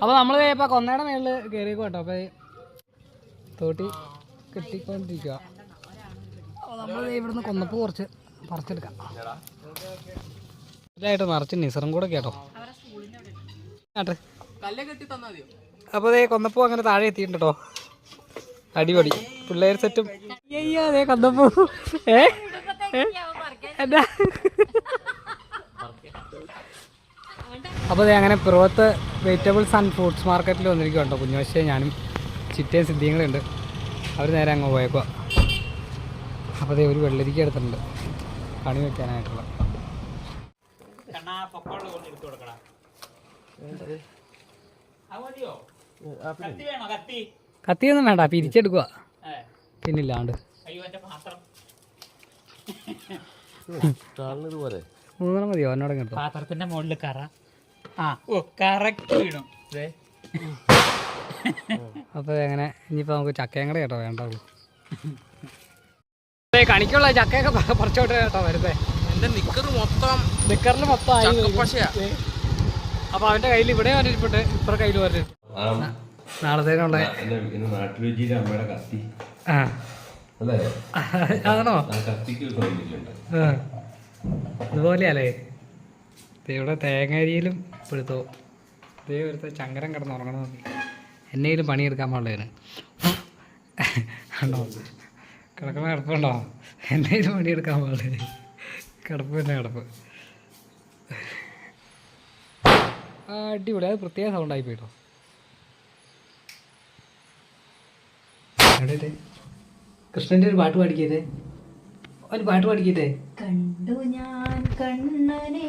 അപ്പോൾ നമ്മൾ ഇപ്പോൾ കൊന്നയുടെ മേളിൽ കേറി കേട്ടോ അപ്പോൾ തോട്ടി കെട്ടിക്കൊണ്ടിരിക്കുക അപ്പോൾ നമ്മൾ ഇവിടുന്ന് കൊന്നപ്പോൾ കുറച്ച് പറിച്ചെടുക്കാം. ഇതായിട്ട് നിറച്ച് നിസറും കൂടെ കേട്ടോ അപ്പോൾ അതേ കൊന്നപ്പോൾ അങ്ങനെ താഴെ എത്തിയിട്ടുണ്ട് അടിപൊളി. പിള്ളേർ സെറ്റും. അയ്യോ അതേ കൊന്നപ്പൂ. ഏ? അപ്പോൾ അതെ അങ്ങനെ പുറത്ത് വെജിറ്റബിൾസ് ആൻഡ് ഫ്രൂട്ട്സ് മാർക്കറ്റിൽ വന്നിരിക്കുന്നുണ്ടോ കുഞ്ഞുവശേ ഞാനും ചിറ്റയും സിദ്ധിങ്ങളുണ്ട് അവർ നേരെ അങ്ങ് പോയേക്കുക അപ്പോൾ അതേ ഒരു വെള്ളരിക്ക എടുത്തിട്ടുണ്ട്. കണി വെക്കാനായിട്ടുള്ള. കത്തിയൊന്നും വേണ്ട പിരിച്ചെടുക്കുക പിന്നില്ലാണ്ട്. മൂന്നെണ്ണം മതിയോ? എന്നോടൊക്കെ പാത്രത്തിന്റെ മുകളിൽ കറ. ആ. ഓ കറക്റ്റ് വീണു ദേ. അപ്പോൾ അങ്ങനെ ഇനിയിപ്പോൾ നമുക്ക് ചക്കയും കൂടെ കേട്ടോ വേണ്ടുള്ളൂ കണിക്കുള്ള ചക്കയൊക്കെ പറിച്ചോട്ടെ കേട്ടോ വരുത്തേ എന്റെ നിക്കർ മൊത്തം നിക്കറിൽ മൊത്തം ആയി അവന്റെ അപ്പോൾ അവന്റെ കയ്യിൽ ഇവിടെ വരട്ടെ ഇപ്പുറ കയ്യിൽ വരട്ടെ നാളത്തേനുള്ള അമ്മയുടെ കത്തി. ആ. അല്ലേ? അതാണോ കത്തിക്ക്. ഇതുപോലെയല്ലേ? ഇവിടെ തേങ്ങരിയിലും ഇപ്പോഴത്തോ ദേ ഒരുത്ത ചങ്കരം കിടന്ന് ഉറങ്ങണം നോക്കി എന്നെങ്കിലും പണിയെടുക്കാൻ പാടില്ലേന് കണ്ടോ? കിടക്കണ കിടപ്പുണ്ടോ എന്നെങ്കിലും പണിയെടുക്കാൻ പാടില്ല കിടപ്പ് തന്നെ കിടപ്പ്. അടിപൊളി. അത് പ്രത്യേക സൗണ്ടായി പോയിട്ടോ. കൃഷ്ണന്റെ ഒരു പാട്ട് പാടിക്കേ ഒരു പാട്ട് പാടിക്കേ കണ്ടു ഞാൻ കണ്ണനെ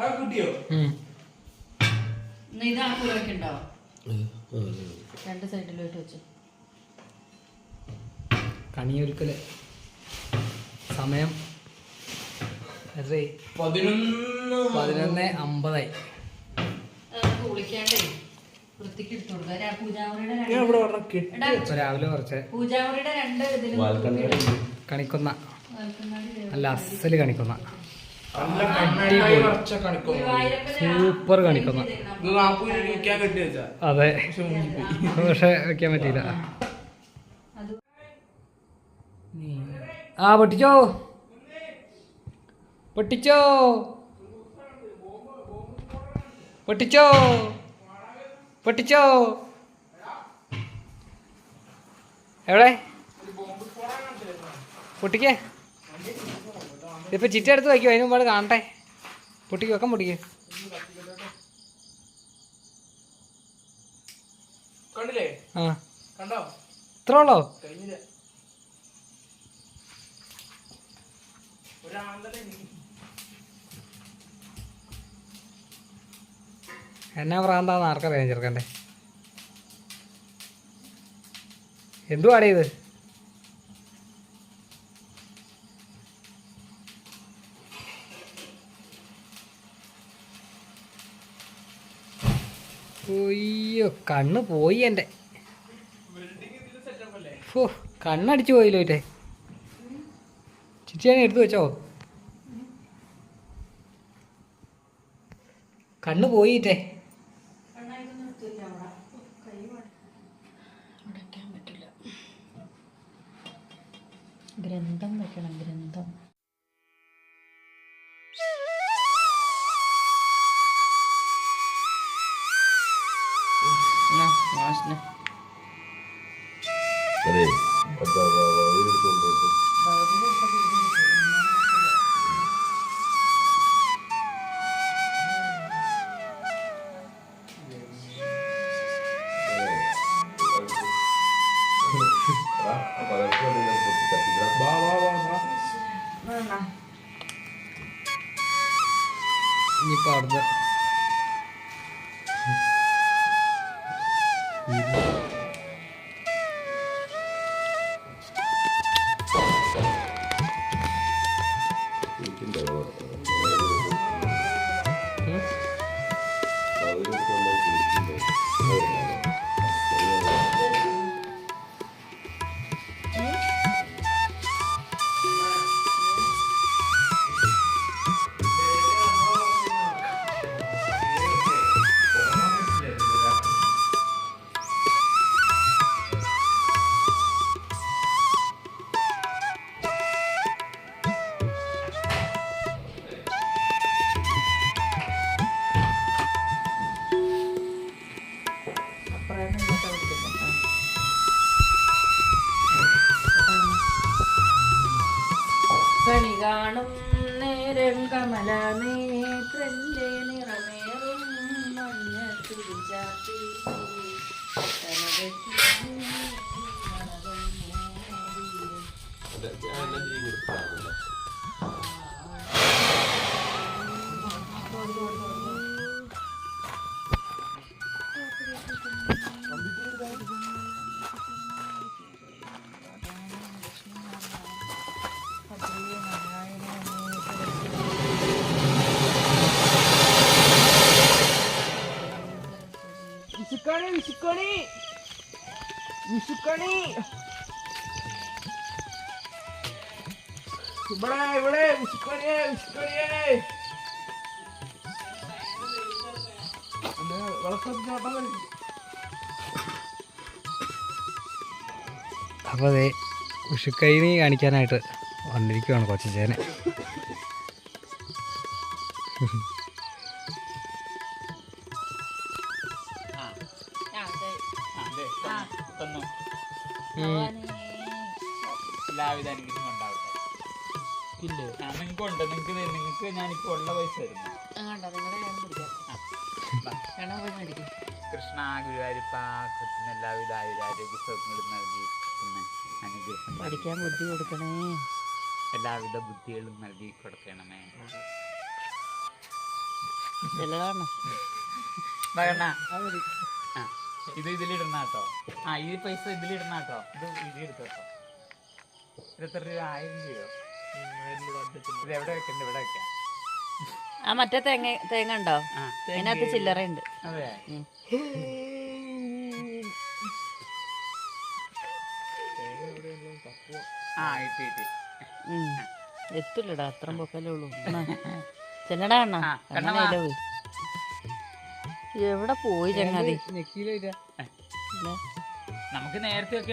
ആ കിട്ടിയോ? രണ്ട് സൈഡിലോട്ട് വെച്ച്. കണിയൊരുക്കൽ. സമയം പതിനൊന്ന് പതിനൊന്ന് അമ്പതായി. വിളിക്കാണ്ടേ. രാവിലെ കുറച്ച്. കണിക്കുന്ന. നല്ല അസൽ കണിക്കുന്ന. സൂപ്പർ കണിക്കുന്ന. അതെ. പക്ഷെ വെക്കാൻ പറ്റിയില്ല. ആ പൊട്ടിച്ചോ? പൊട്ടിച്ചോ? പൊട്ടിച്ചോ? പൊട്ടിച്ചോ? എവിടെ? പൊട്ടിക്കേ. ഇതിപ്പോ ചിറ്റ എടുത്ത് വയ്ക്കും അതിന് മുമ്പാട് കാണട്ടെ. പൊട്ടിക്ക് വെക്കാൻ പൊട്ടിക്ക്. കണ്ടില്ലേ? ആ. കണ്ടോ? ഇത്ര ഉള്ളോ? കഴിഞ്ഞില്ല? എന്നാ പ്രാന്താന്ന് ആർക്കറിയാം ചെറുക്കന്റെ? എന്തുവാടേ ഇത്? അയ്യോ കണ്ണ് പോയി എന്റെ. കണ്ണടിച്ചു പോയില്ലോ ഇറ്റേ ചിറ്റിയാണി എടുത്തു വെച്ചോ. കണ്ണ് പോയിട്ടേ ഗ്രന്ഥം വെക്കണം ഗ്രന്ഥം. മാഷിനെ. അതെ അപ്പൊ അവരെടുത്തോണ്ട് പോയിട്ട് കണി കാണും നേരം കമല നേത്രന്റെ നിറമേറും മഞ്ഞ തിരിച്ചാത്തി വിഷുക്കണി വിഷുക്കണി ഇവിടെ ഇവിടെ വിഷുക്കണിയെ വിഷുക്കണിയെ അപ്പോൾ അതെ ഉഷുക്കൈനി കാണിക്കാനായിട്ട് വന്നിരിക്കുവാണ് കൊച്ചേനെ എല്ലാവിധ അനുഗ്രഹം ഉണ്ടാവട്ടെ. നിങ്ങൾക്ക് ഉണ്ട്. നിങ്ങൾക്ക് നിങ്ങൾക്ക് ഞാനിപ്പോ ഉള്ള പൈസ തരുന്നു കൃഷ്ണ ഗുരുവായൂരപ്പ കൊച്ചിന് എല്ലാവിധ ആയുരാരോഗ്യ നൽകി അനുഗ്രഹം. പഠിക്കാൻ ബുദ്ധി കൊടുക്കണേ. എല്ലാവിധ ബുദ്ധികളും നൽകി കൊടുക്കണമേ. ആ. ഇത് ഇതിലിടണ കേട്ടോ. ആ ഈ പൈസ ഇതിലിടണ കേട്ടോ. ഇത് ഇതിലെടുത്തോ കേട്ടോ. ഇത് എത്ര രൂപ? ആയിരം രൂപ ഇത് എവിടെ വെക്കണ്ട? ഇവിടെ വെക്കാം. ആ മറ്റേ തേങ്ങ തേങ്ങ ഉണ്ടോ? ആ അതിനകത്ത് ചില്ലറയുണ്ട് അതെ. ഉം. ആ ഇട്ടി ഇട്ടി. ഉം. എത്തില്ലടാ അത്ര പൊക്കല്ലേ ഉള്ളൂ. ചെല്ലടാ അണ്ണാ. ആ, പോയി എവിടെ പോയി ചങ്ങാതി. നമുക്ക് നേരത്തെ ഒക്കെ